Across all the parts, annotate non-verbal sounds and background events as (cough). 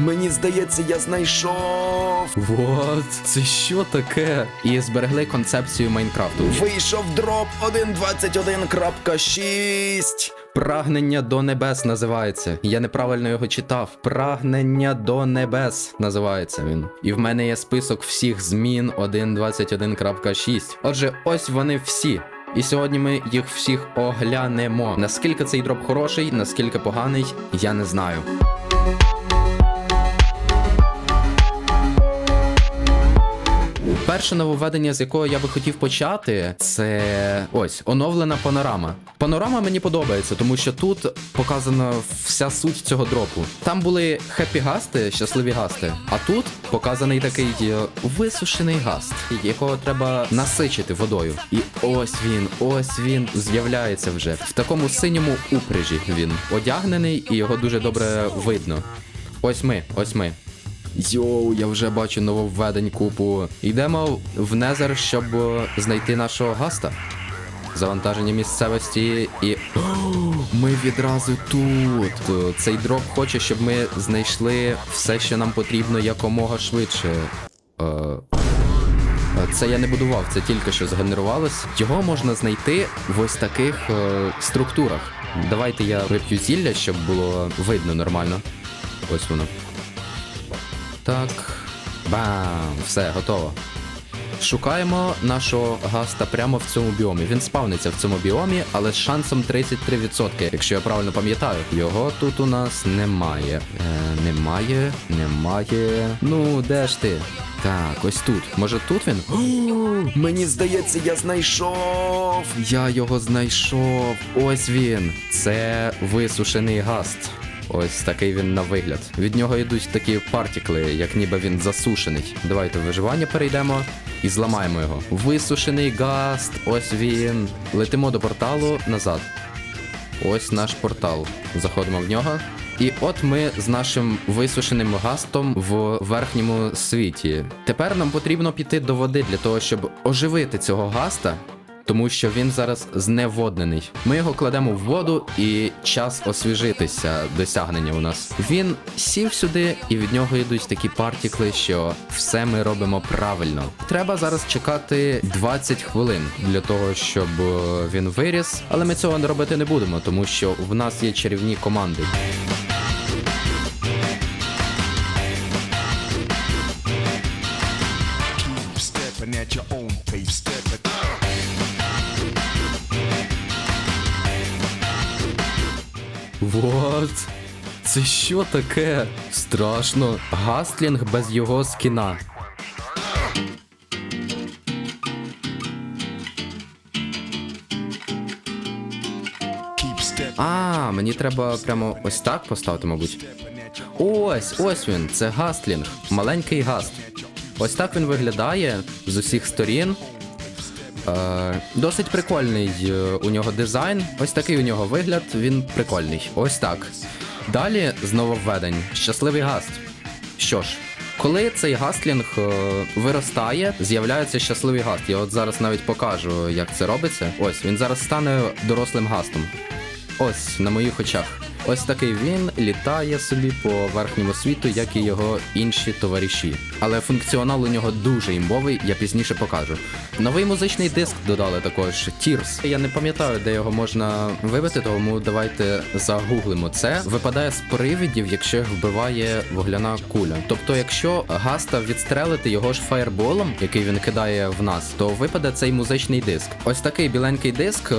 Мені здається, я знайшов. Вот, це що таке? І зберегли концепцію Майнкрафту. Вийшов дроп 1.21.6. Прагнення до небес називається. Я неправильно його читав. Прагнення до небес називається він. І в мене є список всіх змін 1.21.6. Отже, ось вони всі. І сьогодні ми їх всіх оглянемо. Наскільки цей дроп хороший, наскільки поганий, я не знаю. Перше нововведення, з якого я би хотів почати, це ось оновлена панорама. Панорама мені подобається, тому що тут показана вся суть цього дропу. Там були хеппі гасти, щасливі гасти, а тут показаний такий е, висушений гаст, якого треба насичити водою. І ось він, ось він з'являється вже в такому синьому упряжі. Він одягнений і його дуже добре видно. Ось ми, ось ми. Йоу, я вже бачу нововведень купу. Йдемо в Незер, щоб знайти нашого гаста. Завантаження місцевості і. Ми відразу тут. Цей дроп хоче, щоб ми знайшли все, що нам потрібно якомога швидше. Е, е, Це я не будував, це тільки що згенерувалось. Його можна знайти в ось таких е, структурах. Давайте я вип'ю зілля, щоб було видно нормально. Ось воно. Так. Бам! Все, готово. Шукаємо нашого гаста прямо в цьому біомі. Він спавниться в цьому біомі, але з шансом 33%, якщо я правильно пам'ятаю. Його тут у нас немає. Е, немає, немає. Ну, де ж ти? Так, ось тут. Може тут він? О, Мені здається, я знайшов. Я його знайшов. Ось він. Це висушений гаст. Ось такий він на вигляд. Від нього йдуть такі партікли, як ніби він засушений. Давайте в виживання перейдемо і зламаємо його. Висушений гаст, ось він. Летимо до порталу назад. Ось наш портал. Заходимо в нього. І от ми з нашим висушеним гастом в верхньому світі. Тепер нам потрібно піти до води для того, щоб оживити цього гаста. Тому що він зараз зневоднений. Ми його кладемо в воду і час освіжитися досягнення у нас. Він сів сюди, і від нього йдуть такі партікли, що все ми робимо правильно. Треба зараз чекати 20 хвилин для того, щоб е, він виріс. Але ми цього робити не будемо, тому що в нас є чарівні команди. at your own Вот. Це що таке? Страшно. Гаслінг без його скіна. А, мені треба прямо ось так поставити, мабуть. Ось, ось він, це гаслінг. Маленький гаст. Ось так він виглядає з усіх сторін. Е, досить прикольний е, у нього дизайн. Ось такий у нього вигляд, він прикольний. Ось так. Далі знову введень. Щасливий гаст. Що ж, коли цей гастлінг е, виростає, з'являється щасливий гаст. Я от зараз навіть покажу, як це робиться. Ось він зараз стане дорослим гастом. Ось на моїх очах. Ось такий він літає собі по верхньому світу, як і його інші товариші. Але функціонал у нього дуже імбовий, я пізніше покажу. Новий музичний диск додали також Tears. Я не пам'ятаю, де його можна вибити, тому давайте загуглимо це. Випадає з привідів, якщо вбиває вугляна куля. Тобто, якщо гаста відстрелити його ж фаєрболом, який він кидає в нас, то випаде цей музичний диск. Ось такий біленький диск е,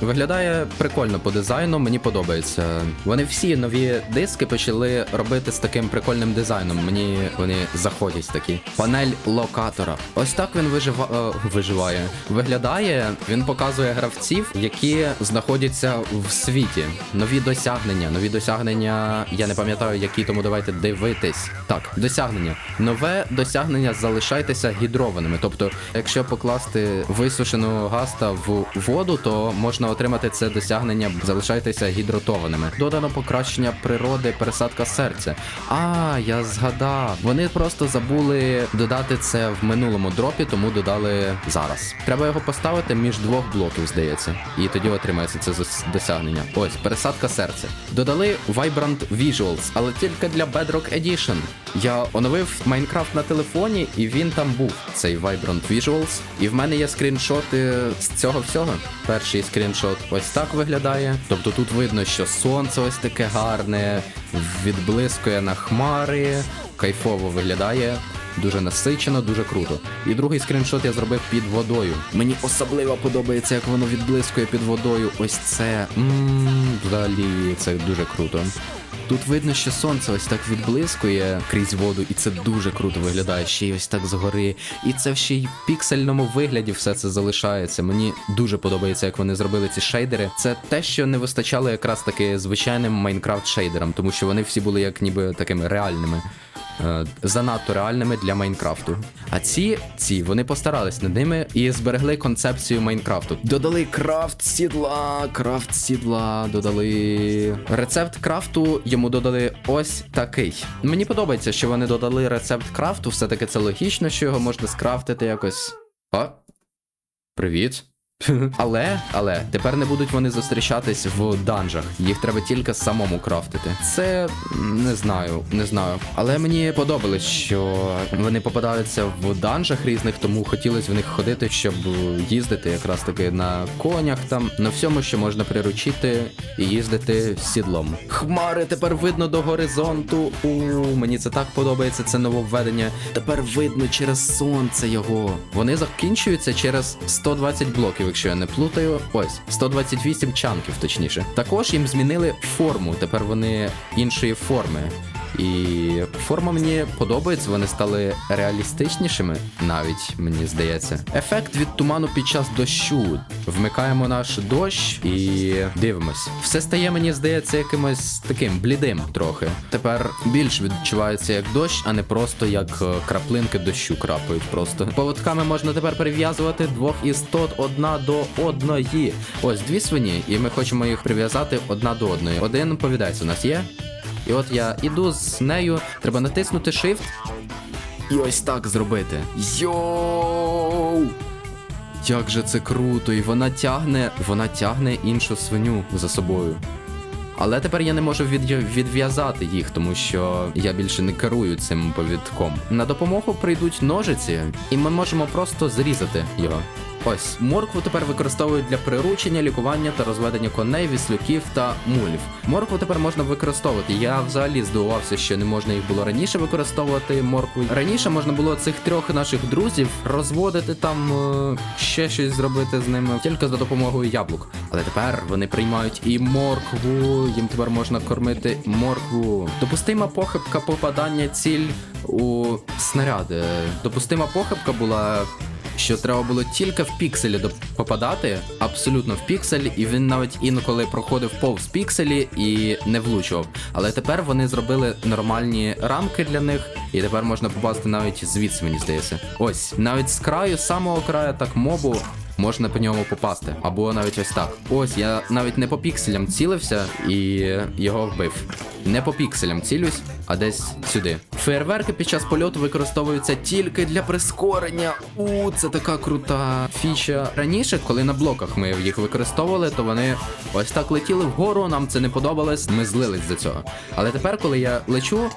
виглядає прикольно по дизайну, мені подобається. Вони всі нові диски почали робити з таким прикольним дизайном. Мені вони заходять такі. Панель локатора. Ось так він вижива... е, виживає. Виглядає, він показує гравців, які знаходяться в світі. Нові досягнення. Нові досягнення. Я не пам'ятаю, які, тому давайте дивитись. Так, досягнення. Нове досягнення залишайтеся гідрованими. Тобто, якщо покласти висушену гаста в воду, то можна отримати це досягнення залишайтеся гідратованими. До додано покращення природи, пересадка серця. А, я згадав. Вони просто забули додати це в минулому дропі, тому додали зараз. Треба його поставити між двох блоків, здається. І тоді отримається це досягнення. Ось, пересадка серця. Додали Vibrant Visuals, але тільки для Bedrock Edition. Я оновив Майнкрафт на телефоні, і він там був, цей Vibrant Visuals. І в мене є скріншоти з цього всього. Перший скріншот ось так виглядає. Тобто тут видно, що сонце ось таке гарне, відблискує на хмари, кайфово виглядає. Дуже насичено, дуже круто. І другий скріншот я зробив під водою. Мені особливо подобається, як воно відблискує під водою. Ось це. Ммм, взагалі, це дуже круто. Тут видно, що сонце ось так відблискує крізь воду, і це дуже круто виглядає. Ще й ось так згори. І це ще й в піксельному вигляді все це залишається. Мені дуже подобається, як вони зробили ці шейдери. Це те, що не вистачало якраз таки звичайним Майнкрафт шейдерам, тому що вони всі були як ніби такими реальними. Е, Занадто реальними для Майнкрафту. А ці, ці, вони постарались над ними і зберегли концепцію Майнкрафту. Додали крафт сідла, крафт сідла, додали. Рецепт крафту йому додали ось такий. Мені подобається, що вони додали рецепт крафту, все-таки це логічно, що його можна скрафтити якось. О, привіт. (laughs) Але, але тепер не будуть вони зустрічатись в данжах. Їх треба тільки самому крафтити. Це не знаю, не знаю. Але мені подобалось, що вони попадаються в данжах різних, тому хотілося в них ходити, щоб їздити якраз таки на конях, там на всьому, що можна приручити, і їздити сідлом. Хмари тепер видно до горизонту. У мені це так подобається. Це нововведення. Тепер видно через сонце його. Вони закінчуються через 120 блоків, якщо я не плутаю. Ось 128 чанків, точніше. Також їм змінили форму. Тепер вони іншої форми. І форма мені подобається, вони стали реалістичнішими, навіть мені здається. Ефект від туману під час дощу. Вмикаємо наш дощ і дивимось. Все стає, мені здається, якимось таким блідим трохи. Тепер більш відчувається як дощ, а не просто як е, краплинки дощу крапають. Просто поводками можна тепер прив'язувати двох істот одна до одної. Ось дві свині, і ми хочемо їх прив'язати одна до одної. Один повідається у нас є. І от я іду з нею, треба натиснути Shift і ось так зробити. Йоу! Як же це круто! І вона тягне, вона тягне іншу свиню за собою. Але тепер я не можу відв'язати їх, тому що я більше не керую цим повідком. На допомогу прийдуть ножиці, і ми можемо просто зрізати його. Ось моркву тепер використовують для приручення, лікування та розведення коней, віслюків та мулів. Моркву тепер можна використовувати. Я взагалі здивувався, що не можна їх було раніше використовувати. Моркву раніше можна було цих трьох наших друзів розводити там е, ще щось зробити з ними тільки за допомогою яблук. Але тепер вони приймають і моркву. Їм тепер можна кормити моркву. Допустима похибка попадання ціль у снаряди. Допустима похибка була що треба було тільки в пікселі попадати, абсолютно в піксель, і він навіть інколи проходив повз пікселі і не влучував. Але тепер вони зробили нормальні рамки для них, і тепер можна попасти навіть звідси, мені здається. Ось, навіть з краю, самого краю, так мобу. Можна по ньому попасти, або навіть ось так. Ось я навіть не по пікселям цілився і його вбив. Не по пікселям цілюсь, а десь сюди. Фейерверки під час польоту використовуються тільки для прискорення. У, це така крута фіча. Раніше, коли на блоках ми їх використовували, то вони ось так летіли вгору. Нам це не подобалось. Ми злились за цього. Але тепер, коли я лечу.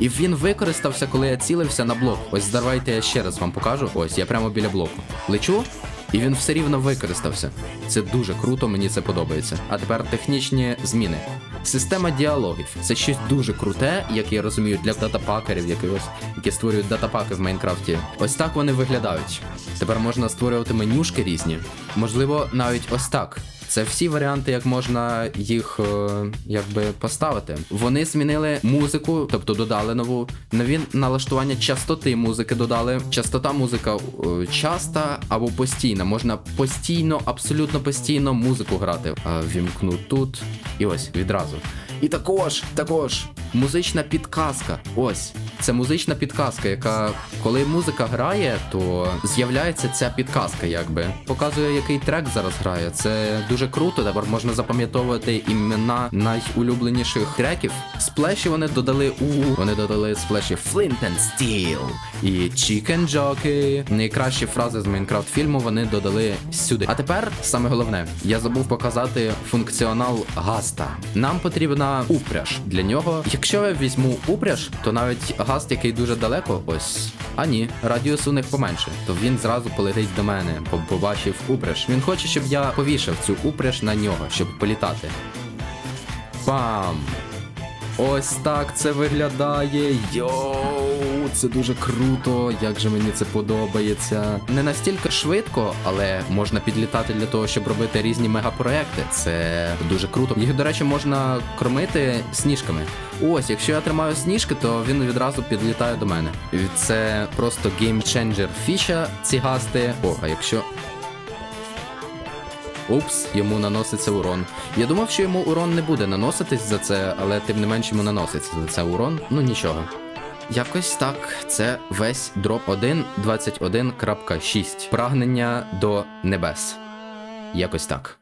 І він використався, коли я цілився на блок. Ось давайте я ще раз вам покажу. Ось я прямо біля блоку. Лечу, і він все рівно використався. Це дуже круто, мені це подобається. А тепер технічні зміни. Система діалогів це щось дуже круте, як я розумію, для датапакерів якихось, які створюють датапаки в Майнкрафті. Ось так вони виглядають. Тепер можна створювати менюшки різні. Можливо, навіть ось так. Це всі варіанти, як можна їх е, якби поставити. Вони змінили музику, тобто додали нову нові налаштування частоти музики. Додали частота музика е, часта або постійна. Можна постійно, абсолютно постійно музику грати. Вімкну тут і ось відразу. І також, також музична підказка. Ось це музична підказка, яка коли музика грає, то з'являється ця підказка, якби показує, який трек зараз грає. Це дуже круто. Тепер можна запам'ятовувати імена найулюбленіших треків. Сплеші вони додали у вони додали сплеші Flint and Steel і Chicken Jockey. Найкращі фрази з Майнкрафт фільму вони додали сюди. А тепер саме головне, я забув показати функціонал гаста. Нам потрібна упряж для нього. Якщо я візьму упряж, то навіть гаст, який дуже далеко, ось. А ні, радіус у них поменше, то він зразу полетить до мене, бо побачив упряж. Він хоче, щоб я повішав цю упряж на нього, щоб політати. Пам! Ось так це виглядає. Йоу, це дуже круто. Як же мені це подобається. Не настільки швидко, але можна підлітати для того, щоб робити різні мегапроекти. Це дуже круто. Їх, до речі, можна кормити сніжками. Ось, якщо я тримаю сніжки, то він відразу підлітає до мене. Це просто геймченджер фіша, ці гасти. О, а якщо. Упс, йому наноситься урон. Я думав, що йому урон не буде наноситись за це, але тим не менш йому наноситься за це урон. Ну нічого. Якось так, це весь дроп 1.21.6. Прагнення до небес. Якось так.